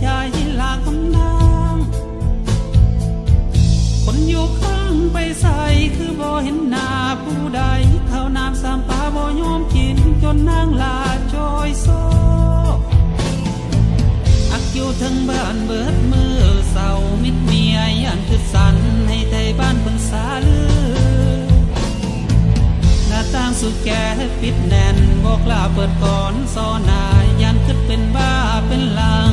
ใหลากของนางคนอยู่ข้างไปใส่คือบ่เห็นหน้าผู้ใด เขานามสามปาบ่ยอมกินจนนางลาจยโซอักอวทั้งบ้านเบิดมือเศามิดเมียยันคือสันให้ไทยบ้านพิ่นสาลือหนาต่างสุดแก่ปิดแน่นบอกลาเปิดก่อนซอนายยันคือเป็นบ้าเป็นหลัง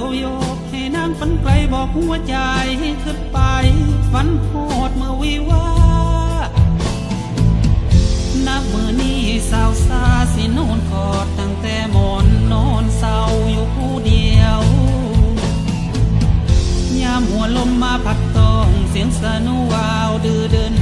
ยวโยกให้นางฝันไกลบอกหัวใจขึ้นไป ฝันโหดเมื่อวิวานับมือนี้สาวซาสิโนนกอดตั้งแต่หมอนนอนเศร้าอยู่ผู้เดียวยามหัวลมมาพัดตองเสียงสนุวาวดื้อเดิน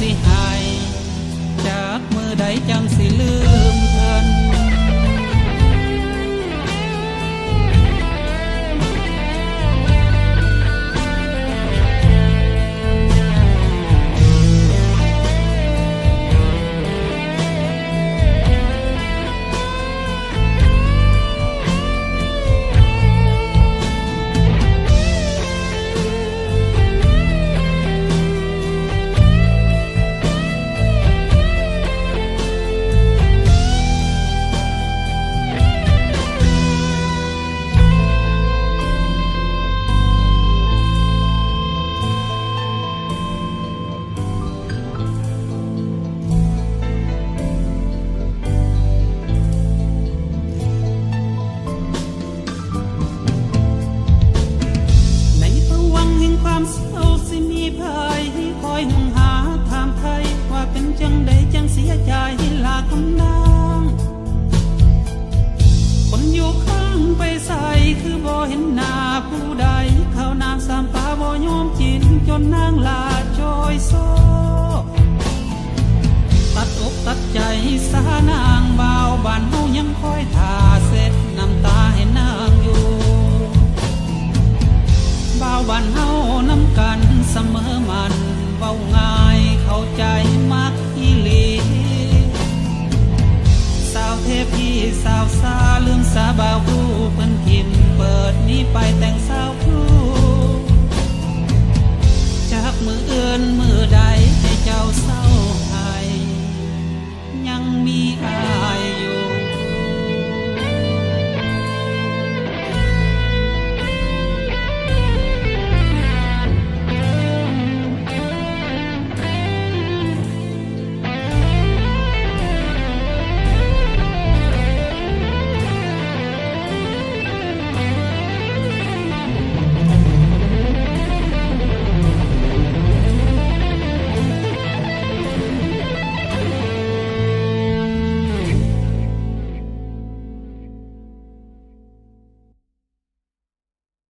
ก็ คำนาง คนอยู่ข้างไปใส่คือบ่เห็นหน้าผู้ใด เขาน้ำสามปลาบ่ยอมกินจนนางลาจอยโซ ตัดอกตัดใจสานางเบาบ้านเฮายังคอยท่าเสร็จน้ำตาให้นนางอยู่เบาบ้านเฮานำกันเสมอมันเว้าง่ายเข้าใจมักอีหลี สาเรื่องสาบาว